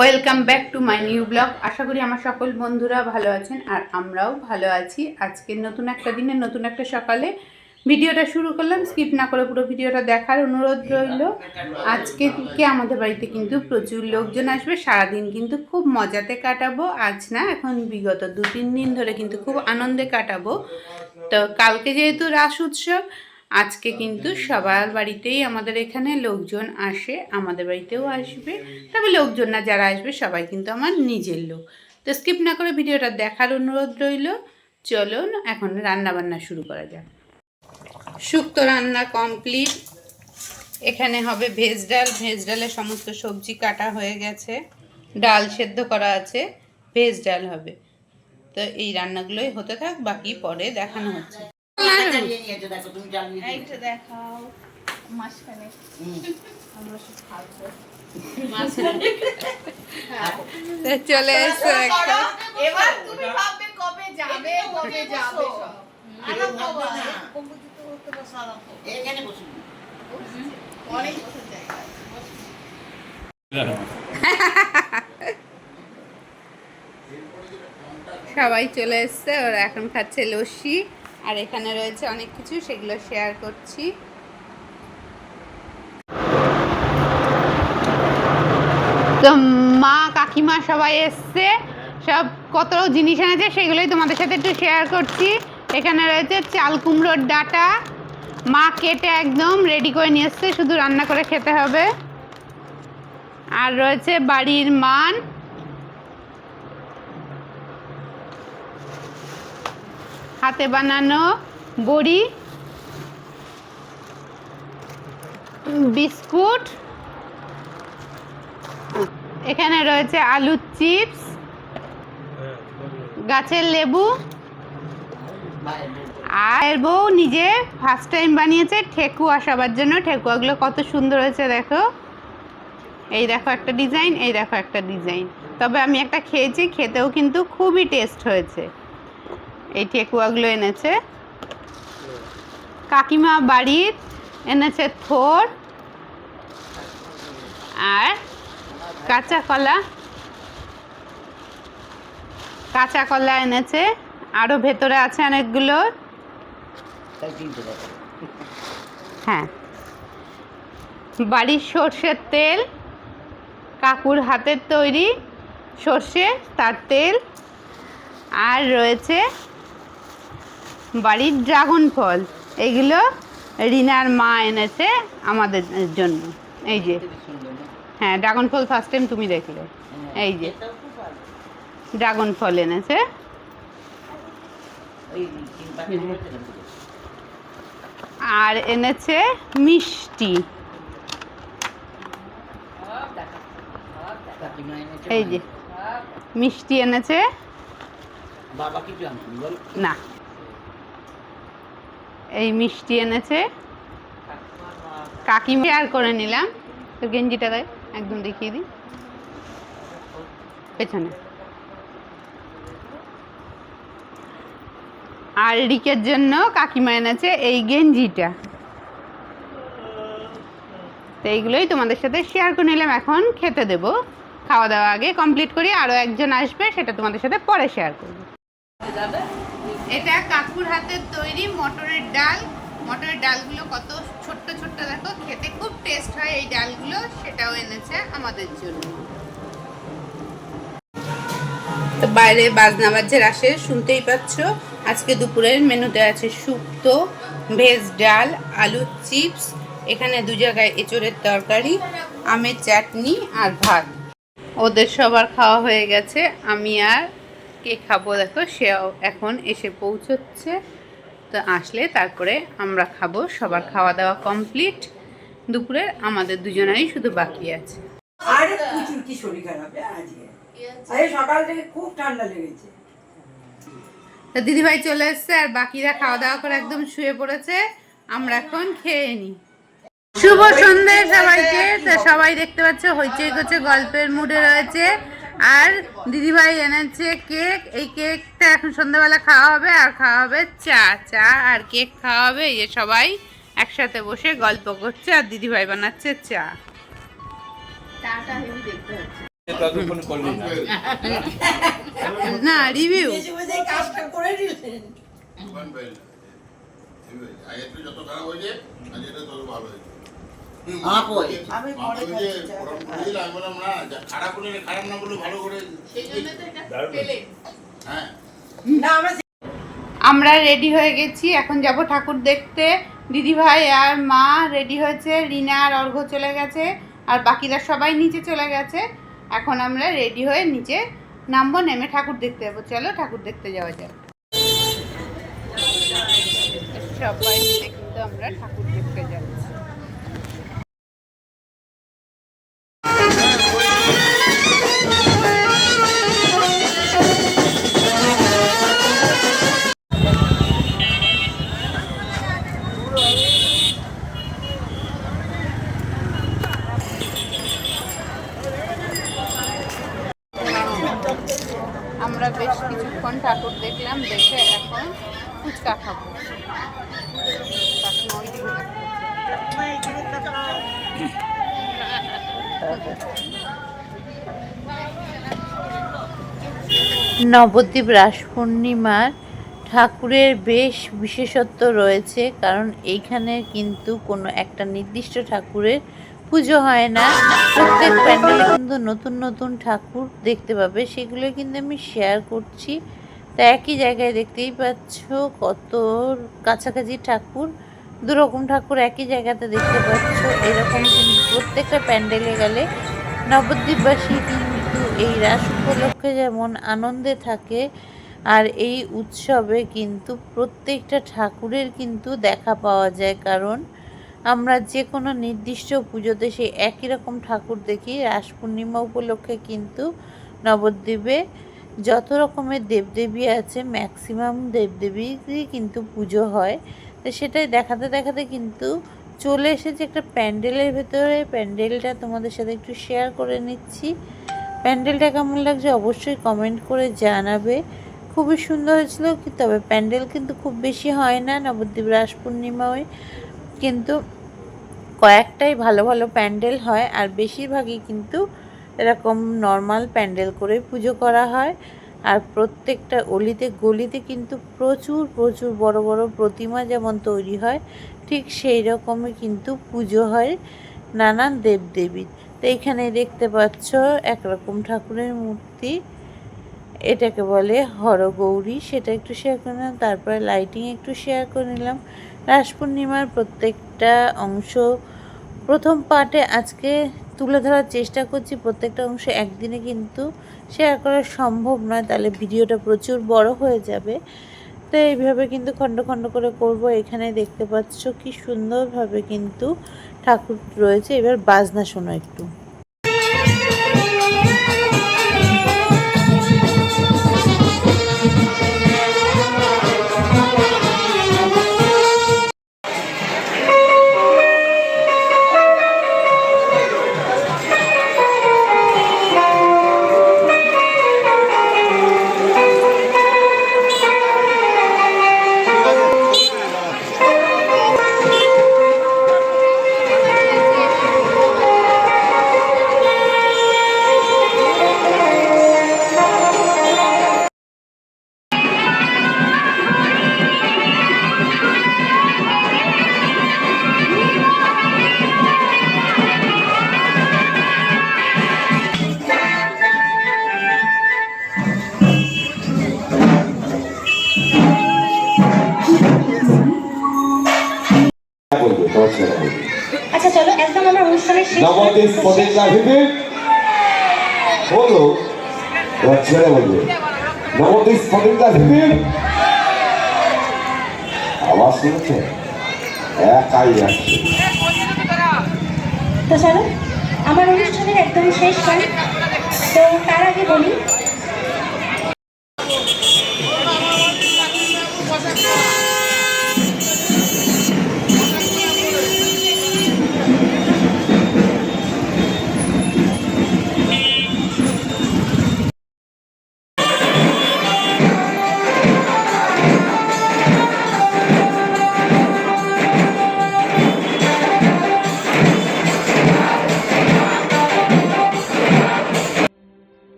Welcome back to my new blog আশা করি আমার সকল বন্ধুরা ভালো আছেন আর আমরাও ভালো আছি। আজকে নতুন একটা দিনে, নতুন একটা সকালে ভিডিওটা শুরু করলাম। স্কিপ না করে পুরো ভিডিওটা দেখার অনুরোধ রইল। আজকে থেকে আমাদের বাড়িতে কিন্তু প্রচুর লোকজন আসবে। সারাদিন কিন্তু খুব মজাতে কাটাবো। আজ না, এখন বিগত দু তিন দিন ধরে কিন্তু খুব আনন্দে কাটাবো। তো কালকে যেহেতু রাস উৎসব আজকে কিন্তু সবার বাড়িতেই আমাদের এখানে লোকজন আসে, আমাদের বাড়িতেও আসবে। তবে লোকজন না, যারা আসবে সবাই কিন্তু আমার নিজের লোক। তো স্কিপ না করে ভিডিওটা দেখার অনুরোধ রইল। চলুন, এখন রান্না বান্না শুরু করা যাক। শুক্তো রান্না কমপ্লিট। এখানে হবে ভেজ ডাল। ভেজ ডালে সমস্ত সবজি কাটা হয়ে গেছে। ডাল সেদ্ধ করা আছে। ভেজ ডাল হবে। তো এই রান্নাগুলোই হতে থাক, বাকি পরে দেখানো হচ্ছে। দেখাও। মাঝখানে আমরা সব খাব। চলে এসো এবার তুমি ভাববে কবে যাবে কবে যাবে হয়। সবাই চলে এসছে ওরা এখন খাচ্ছে লস্যি। আর এখানে রয়েছে অনেক কিছু, সেগুলো শেয়ার করছি। তো মা, কাকিমা সবাই এসছে, সব কত জিনিস এনেছে সেগুলোই তোমাদের সাথে একটু শেয়ার করছি। এখানে রয়েছে চাল কুমড়োর ডাটা। মা কেটে একদম রেডি করে নিয়ে এসছে, শুধু রান্না করে খেতে হবে। আর রয়েছে বাড়ির মান। হাতে বানানো বড়ি, বিস্কুট, এখানে রয়েছে আলুর চিপস, গাছের লেবু, আর বউ নিজে ফার্স্ট টাইম বানিয়েছে ঠেকুয়া সবার জন্য। ঠেকুয়াগুলো কত সুন্দর হয়েছে, দেখো। এই দেখো একটা ডিজাইন এই দেখো একটা ডিজাইন তবে আমি একটা খেয়েছি, খেতেও কিন্তু খুবই টেস্ট হয়েছে। এই ঠেকুয়াগুলো এনেছে। কাকিমা বাড়ির এনেছে থোর আর কাঁচা কলা কাঁচা কলা এনেছে। আরও ভেতরে আছে অনেকগুলো। হ্যাঁ। বাড়ির সর্ষের তেল। কাকুর হাতের তৈরি সর্ষে, তার তেল। আর রয়েছে বাড়ির ড্রাগন ফল। এগুলো রিনার মা এনেছে আমাদের জন্য। এই যে। হ্যাঁ ড্রাগন ফল ফার্স্ট টাইম তুমি দেখলে। এই যে। ড্রাগন ফল এনেছে। আর এনেছে মিষ্টি। এই যে। মিষ্টি এনেছে। না। এই মিষ্টি এনেছে। কাকি শেয়ার করে নিলাম। তো গেঞ্জিটা দেয় একদম দেখিয়ে দিই। পেছনে। আর রিকের জন্য কাকিমা এনেছে এই গেঞ্জিটা। তো এইগুলোই তোমাদের সাথে শেয়ার করে নিলাম। এখন খেতে দেব। খাওয়া দাওয়া আগে কমপ্লিট করি আরও একজন আসবে, সেটা তোমাদের সাথে পরে শেয়ার করব। এটা কাকুর হাতের তৈরি মটরের ডাল। মটরের ডালগুলো কত ছোট্ট ছোট্ট দেখো, খেতে খুব টেস্ট হয় এই ডালগুলো, সেটাও এনেছে আমাদের জন্য। তো বাইরে বাজনা বাজের আসে, শুনতেই পাচ্ছ। আজকে দুপুরের মেনুতে আছে শুক্তো, ভেজ ডাল, আলুর চিপস, এখানে দু জায়গায় এঁচড়ের তরকারি, আমের চাটনি আর ভাত। ওদের সবার খাওয়া হয়ে গেছে, আমি আর কে খাব দেখো সেও এখন এসে পৌঁছচ্ছে। তো আসলে তারপরে আমরা খাব সবার খাওয়া দাওয়া কমপ্লিট। দুপুরে আমাদের দুজনেরই শুধু বাকি আছে। আরে প্রচুর কি শরীর খারাপ আজকে? আরে সকাল থেকে খুব ঠান্ডা লেগেছে। তো দিদিভাই চলে এসছে আর বাকিরা খাওয়া দাওয়া করে একদম শুয়ে পড়েছে। আমরা এখন খেয়ে নিই শুভ সন্ধে সবাইকে। তো সবাই দেখতে পাচ্ছ হইচই করছে গল্পের মুডে রয়েছে। আর দিদিভাই এনেছে কেক, এই কেকটা এখন সন্ধ্যাবেলা খাওয়া হবে, আর খাওয়া হবে চা। চা আর কেক খাওয়া হবে, এই যে সবাই একসাথে বসে গল্প করছে, আর দিদিভাই বানাচ্ছে চা। না রিভিউ আগে যত খারাপ হয়েছে আজ এটা তত ভালো হয়েছে আমি খারাপ খারাপ না বলে ভালো করে হ্যাঁ। না আমরা আমরা রেডি হয়ে গেছি এখন যাব ঠাকুর দেখতে। দিদি ভাই আর মা রেডি হয়েছে রিনা আর অর্ঘ চলে গেছে আর বাকিরা সবাই নিচে চলে গেছে। এখন আমরা রেডি হয়ে নিচে নামবো নেমে ঠাকুর দেখতে যাব। চলো ঠাকুর দেখতে যাওয়া যাক। সবাই মিলে কিন্তু আমরা ঠাকুর দেখতে যাচ্ছি বেশ কিছুক্ষণ ঠাকুর দেখলাম, দেখে এখন ফুচকা খাব। নবদ্বীপ রাস পূর্ণিমার ঠাকুরের বেশ বিশেষত্ব রয়েছে, কারণ এইখানে কিন্তু কোনো একটা নির্দিষ্ট ঠাকুরের পুজো হয় না। প্রত্যেক প্যান্ডেলে কিন্তু নতুন নতুন ঠাকুর দেখতে পাবে। সেগুলো কিন্তু আমি শেয়ার করছি। তা একই জায়গায় দেখতেই পাচ্ছ কত কাছাকাছি ঠাকুর। দু রকম ঠাকুর একই জায়গাতে দেখতে পাচ্ছ। এরকম কিন্তু প্রত্যেকটা প্যান্ডেলে গেলে নবদ্বীপবাসী কিন্তু এই রাস উপলক্ষে যেমন আনন্দে থাকে, আর এই উৎসবে কিন্তু প্রত্যেকটা ঠাকুরের কিন্তু দেখা পাওয়া যায়। কারণ আমরা যে কোনো নির্দিষ্ট পুজোতে সেই একই রকম ঠাকুর দেখি। রাস পূর্ণিমা উপলক্ষে কিন্তু নবদ্বীপে যত রকমের দেবদেবী আছে ম্যাক্সিমাম দেবদেবীরই কিন্তু পুজো হয়। তো সেটাই দেখাতে দেখাতে কিন্তু চলে এসেছে একটা প্যান্ডেলের ভেতরে। প্যান্ডেলটা তোমাদের সাথে একটু শেয়ার করে নিচ্ছি। প্যান্ডেলটা কেমন লাগছে অবশ্যই কমেন্ট করে জানাবে। খুবই সুন্দর হয়েছিল কি, তবে প্যান্ডেল কিন্তু খুব বেশি হয় না নবদ্বীপ রাস পূর্ণিমায় কিন্তু কয়েকটাই ভালো ভালো প্যান্ডেল হয় আর বেশিরভাগই কিন্তু এরকম নর্মাল প্যান্ডেল করে পুজো করা হয়। আর প্রত্যেকটা অলিতে গলিতে কিন্তু প্রচুর প্রচুর বড় বড় প্রতিমা যেমন তৈরি হয়, ঠিক সেই রকমই কিন্তু পুজো হয় নানান দেবদেবীর। তো এইখানে দেখতে পাচ্ছ একরকম ঠাকুরের মূর্তি, এটাকে বলে হরগৌরী, সেটা একটু শেয়ার করে নিলাম, তারপরে লাইটিং একটু শেয়ার করে নিলাম। রাস পূর্ণিমার প্রত্যেকটা অংশ, প্রথম পার্টে আজকে তুলে ধরার চেষ্টা করছি প্রত্যেকটা অংশ একদিনে কিন্তু শেয়ার করা সম্ভব নয়, তাহলে ভিডিওটা প্রচুর বড় হয়ে যাবে। তো এইভাবে কিন্তু খণ্ড খণ্ড করে করব, এখানে দেখতে পাচ্ছ কি সুন্দরভাবে কিন্তু ঠাকুর রয়েছে। এবার বাজনা শোনো একটু। প্রতিজ্ঞা ভেবে বলো তোমার ছেলে বলবে। নবদ্বীপ প্রতিজ্ঞা ভেবে আওয়াজ শুনেছে? একাই আসছে। তো চলো, আমার অনুষ্ঠানের একদম শেষ হয়। তো তার আগে বলি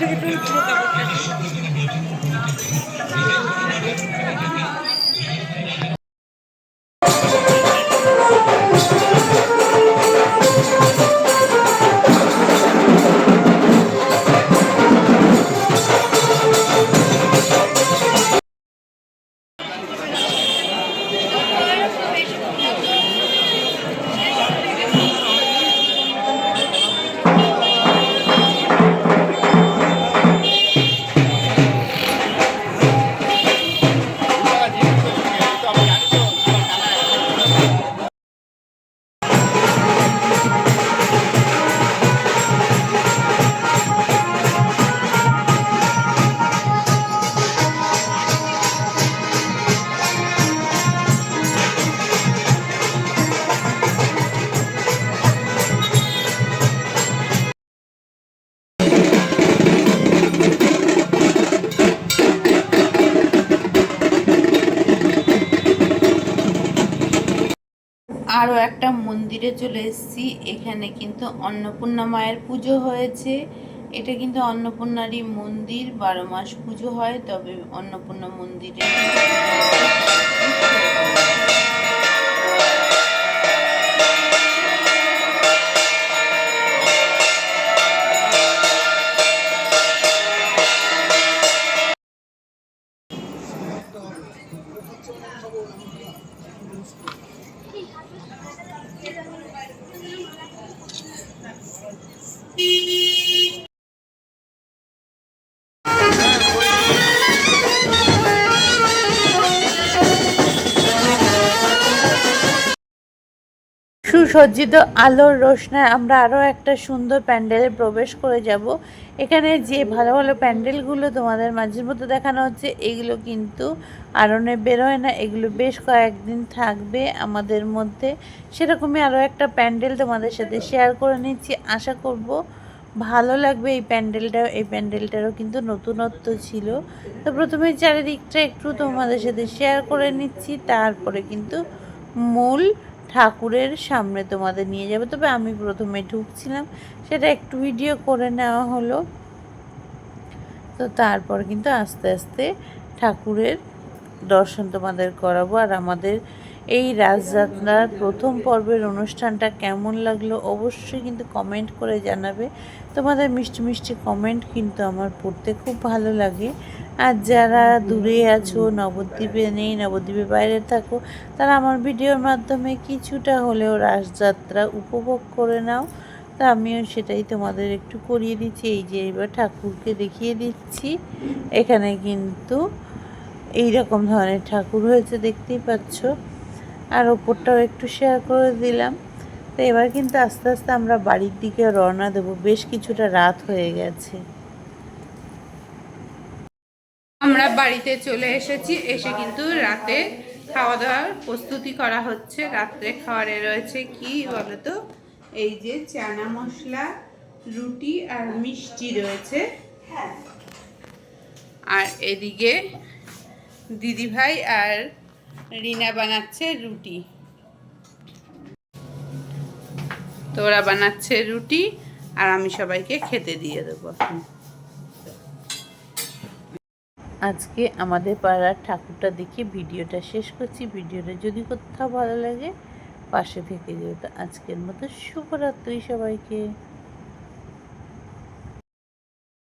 থেকে টুল পুরো কাপড় মন্দিরে চলে এসেছি। এখানে কিন্তু অন্নপূর্ণা মায়ের পুজো হয়েছে। এটা কিন্তু অন্নপূর্ণারই মন্দির, বারো মাস পুজো হয়, তবে অন্নপূর্ণা মন্দিরে Thank you. সুসজ্জিত আলোর রোশনায় আমরা আরও একটা সুন্দর প্যান্ডেলে প্রবেশ করে যাব। এখানে যে ভালো ভালো প্যান্ডেলগুলো তোমাদের মাঝের মধ্যে দেখানো হচ্ছে, এগুলো কিন্তু আরনে বেরোয় না, এগুলো বেশ কয়েকদিন থাকবে আমাদের মধ্যে। সেরকমই আরও একটা প্যান্ডেল তোমাদের সাথে শেয়ার করে নিচ্ছি। আশা করব ভালো লাগবে এই প্যান্ডেলটাও এই প্যান্ডেলটারও কিন্তু নতুনত্ব ছিল। তো প্রথমে চারিদিকটা একটু তোমাদের সাথে শেয়ার করে নিচ্ছি, তারপরে কিন্তু মূল ঠাকুরের সামনে তোমাদের নিয়ে যাবে। তবে আমি প্রথমে ঢুকছিলাম, সেটা একটু ভিডিও করে নেওয়া হলো। তো তারপর কিন্তু আস্তে আস্তে ঠাকুরের দর্শন তোমাদের করাবো। আর আমাদের এই রাজযাত্রার প্রথম পর্বের অনুষ্ঠানটা কেমন লাগল অবশ্যই কিন্তু কমেন্ট করে জানাবে। তোমাদের মিষ্টি মিষ্টি কমেন্ট কিন্তু আমার পড়তে খুব ভালো লাগে। আর যারা দূরে আছো, নবদ্বীপে নেই নবদ্বীপে বাইরে থাকো, তারা আমার ভিডিওর মাধ্যমে কিছুটা হলেও রাসযাত্রা উপভোগ করে নাও। তা আমিও সেটাই তোমাদের একটু করিয়ে দিচ্ছি। এই যে এবার ঠাকুরকে দেখিয়ে দিচ্ছি। এখানে কিন্তু এই রকম ধরনের ঠাকুর হয়েছে, দেখতেই পাচ্ছ। আর ওপরটাও একটু শেয়ার করে দিলাম। তো এবার কিন্তু আস্তে আস্তে আমরা বাড়ির দিকে রওনা দেবো। বেশ কিছুটা রাত হয়ে গেছে। আমরা বাড়িতে চলে এসেছি এসে কিন্তু রাতে খাওয়া দাওয়ার প্রস্তুতি করা হচ্ছে। রাত্রে খাওয়ারে রয়েছে কি বলতো? এই যে চানা মশলা রুটি আর মিষ্টি রয়েছে। আর এদিকে দিদিভাই আর রিনা বানাচ্ছে রুটি। তো ওরা বানাচ্ছে রুটি আর আমি সবাইকে খেতে দিয়ে দেবো। আজকে আমাদের পাড়ার ঠাকুরটা দেখে ভিডিওটা শেষ করছি। ভিডিওটা যদি কোথাও ভালো লাগে পাশে থেকে যেও। আজকের মতো শুভরাত্রি সবাইকে।